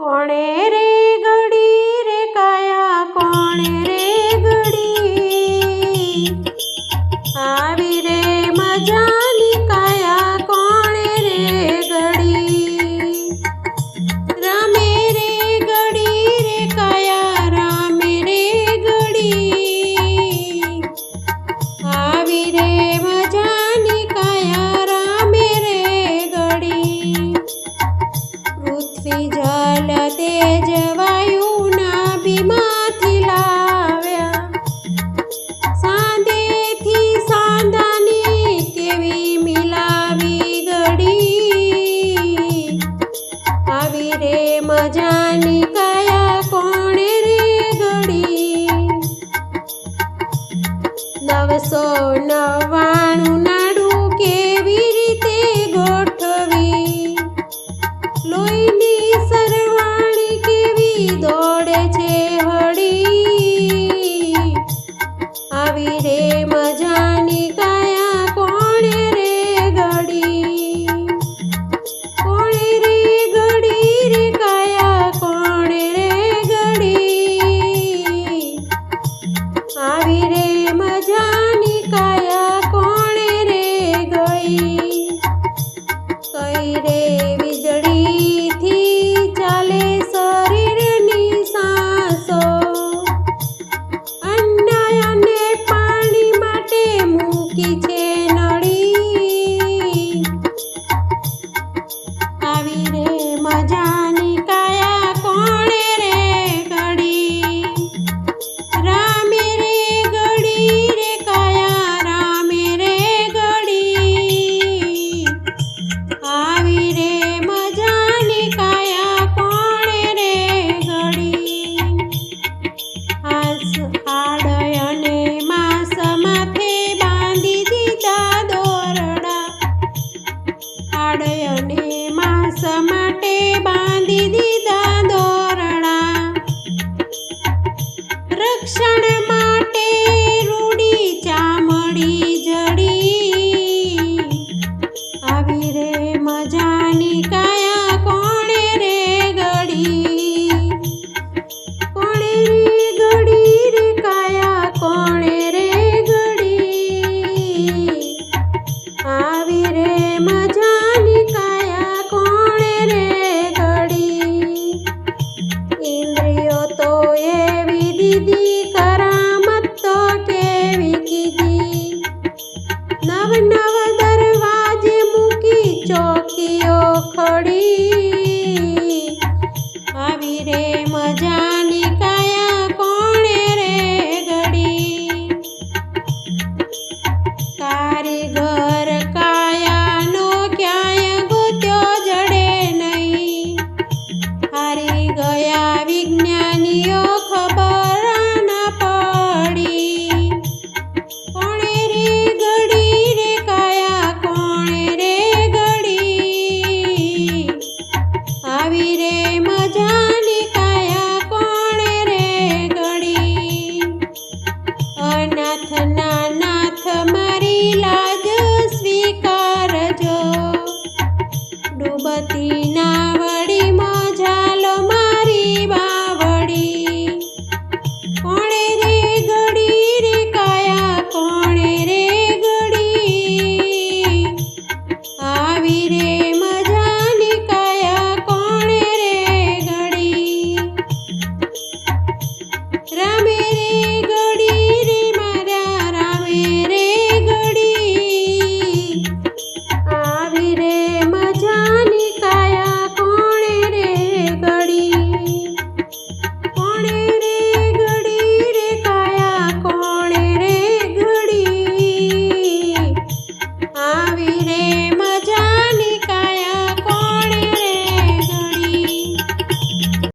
કોણે રે ઘડી રે કાયા? કોણે રે ઘડી આવી રે મજા બસો નવાણું નાડું કેવી રીતે ગોઠવી? લોહીની হরে